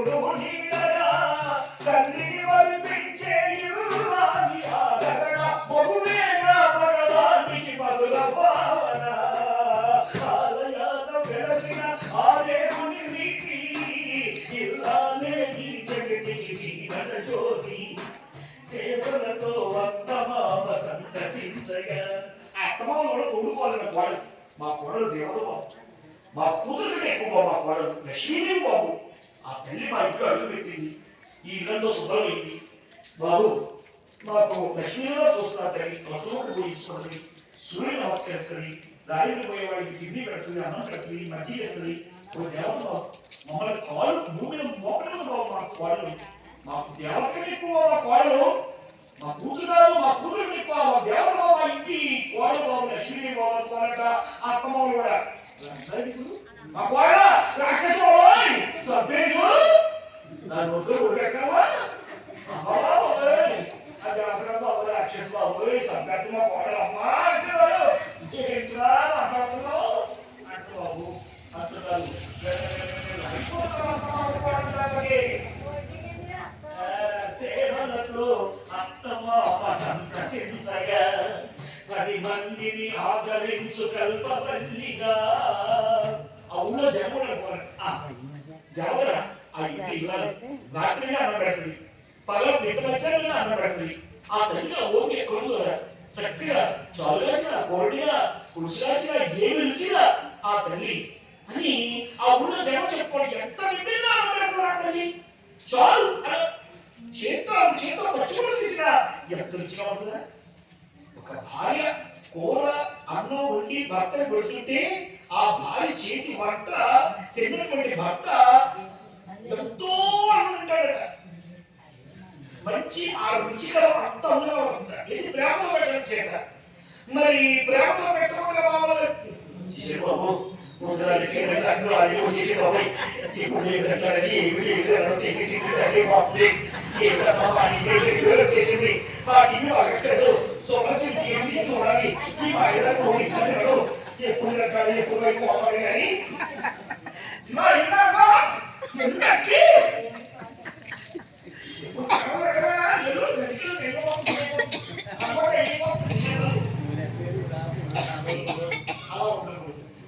గొడుగు నీడగా తల్లిని వరిపించే ఇల్లాని ఆదరణ భగవానికి భావన. ఆలయాన వెలసిన ఆ దేవుని నీతి ఇల్లానే ఈ జగతికి జీవన జ్యోతి. సేవలతో అత్తమామ సంతసించగా. కొడుకోవాలన్న కోడలు మా కోడలు దేవత బాబు మా కూతురు కంటే ఎక్కువ బాబు మా కోడలు లక్ష్మీదేవి బాబు. ఆ తల్లి మా ఇంట్లో అడుగు పెట్టింది. ఈ ఇల్లంతా శుభ్రమైంది బాబు మాకు లక్ష్మీదేవిగా చూస్తున్నా తల్లి ప్రసవకు పోయించుకున్నది సూర్యుడు నమస్కరిస్తుంది. దారిని పోయేవాడికి కిడ్నీ పెడుతుంది అన్నం పెడుతుంది మజ్జిగ చేస్తుంది ఓ దేవత మమ్మల్ని కాలు భూమి మీద మోపడం బాబు మా కోడలు. మాకు దేవత ఎక్కువ మా కోడలు. మా కూతురు మా కూతురు ఎక్కువ మా దేవత మా ఇంటి కోడలు బాబు లక్ష్మీదేవి బాబు కోడట అత్తమ్మ కూడా మా కోడ రాక్షసు రాక్షస బాబోయ్ మా కోడలు అమ్మా అంటున్నారు. ఏంట్రా మాట్లాడుతున్నావు? అంటు బాబు అంటున్నారు సేవలతో అత్తమామ సంతసించగా పది మందిని ఆదరించు కల్పవల్లిగా. అవున జగమున దేవతరా ఆ ఇంటి రాత్రిగా అన్నం పెడుతుంది. పగలు బిడ్డ అన్నం పెడుతుంది. ఆ తల్లిగా ఓకే కొడుకు చక్కగా చాలుగాసిన కోడిగా పురుషులాసిన ఏమి రుచిగా ఆ తల్లి. అని ఆ ఊళ్ళో జనం చెప్పుకోండి ఎంత వింటున్నా ఆ తల్లి. చాలు అలా చేత్తో చేత్తో పచ్చిమిరప ఎంత రుచిగా ఉంటుందా? ఒక భార్య కూర అన్నం వండి భర్త పెడుతుంటే ఆ భార్య చేతి వంట తిన్నటువంటి భర్త వచ్చి ఆ రుచికరం అంత అందులో ఉంటుంది ఇది ప్రేమతో పెట్టడం చేత. మరి ప్రేమతో పెట్టకుండా బాబు బాబు చేసింది. మా ఇల్లు అక్కట్లేదు చూడాలి చూడాలి. ఈ మా ఎప్పుడు రకాలు ఎప్పుడు అయిపోవాలి అని.